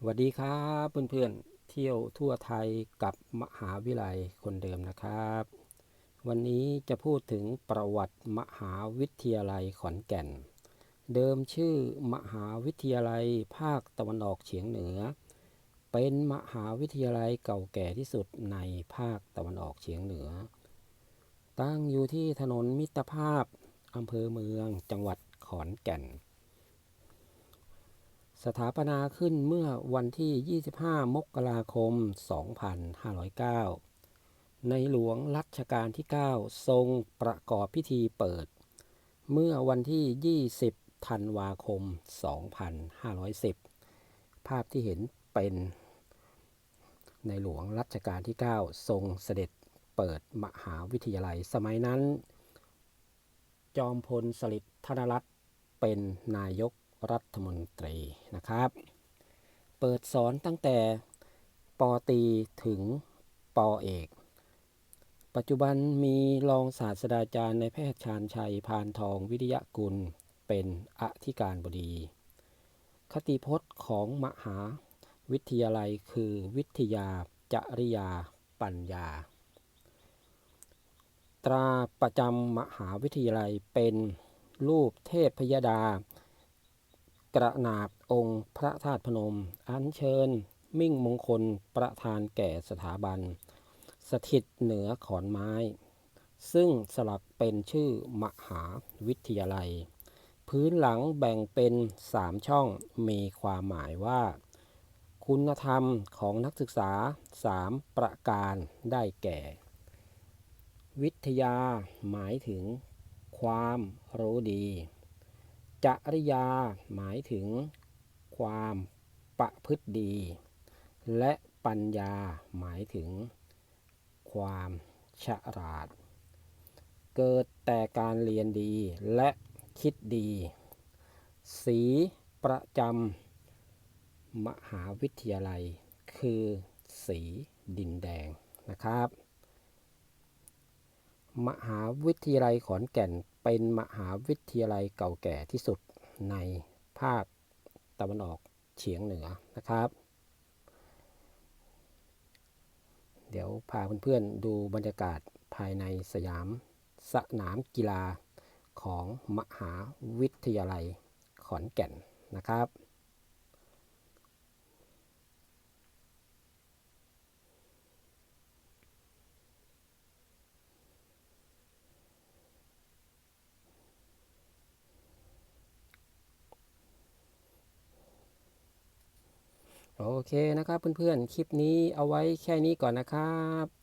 สวัสดีครับเพื่อนๆเที่ยวทั่วไทยกับมหาวิทยาลัยคนเดิมนะครับ วันนี้จะพูดถึงประวัติมหาวิทยาลัยขอนแก่น เดิมชื่อมหาวิทยาลัยภาคตะวันออกเฉียงเหนือ เป็นมหาวิทยาลัยเก่าแก่ที่สุดในภาคตะวันออกเฉียงเหนือ ตั้งอยู่ที่ถนนมิตรภาพอำเภอเมืองจังหวัดขอนแก่น สถาปนาขึ้นเมื่อวันที่ 25 มกราคม 2509 ในหลวงรัชกาลที่ 9 ทรงประกอบพิธีเปิด เมื่อวันที่ 20 ธันวาคม 2510 ภาพที่เห็นเป็นในหลวงรัชกาลที่ 9 ทรงเสด็จเปิดมหาวิทยาลัยสมัยนั้น จอมพลสฤษดิ์ธนรัตน์เป็นนายก รัฐมนตรีนะครับ เปิดสอนตั้งแต่ปตีถึงปอเอก ปัจจุบันมีรองศาสตราจารย์ในแพทย์ชาญชัยพานทองวิทยากุลเป็นอธิการบดี คติพจน์ของมหาวิทยาลัยคือวิทยาจริยาปัญญา ตราประจำมหาวิทยาลัยเป็นรูปเทพพยดา กระนาบองค์พระธาตุพนม อัญเชิญ มิ่งมงคลประธานแก่สถาบัน สถิตเหนือขอนไม้ ซึ่งสลักเป็นชื่อมหาวิทยาลัย พื้นหลังแบ่งเป็นสามช่องมีความหมายว่า คุณธรรมของนักศึกษาสามประการได้แก่ วิทยาหมายถึงความรู้ดี จริยาหมายถึงความประพฤติดี และปัญญาหมายถึงความฉลาด เกิดแต่การเรียนดีและคิดดี สีประจำมหาวิทยาลัย คือสีดินแดงนะครับ มหาวิทยาลัยขอนแก่น เป็นมหาวิทยาลัยเก่าแก่ที่สุดในภาคตะวันออกเฉียงเหนือนะครับ เดี๋ยวพาเพื่อนๆดูบรรยากาศภายในสยามสนามกีฬาของมหาวิทยาลัยขอนแก่นนะครับ โอเคนะครับเพื่อนๆ คลิปนี้เอาไว้แค่นี้ก่อนนะครับ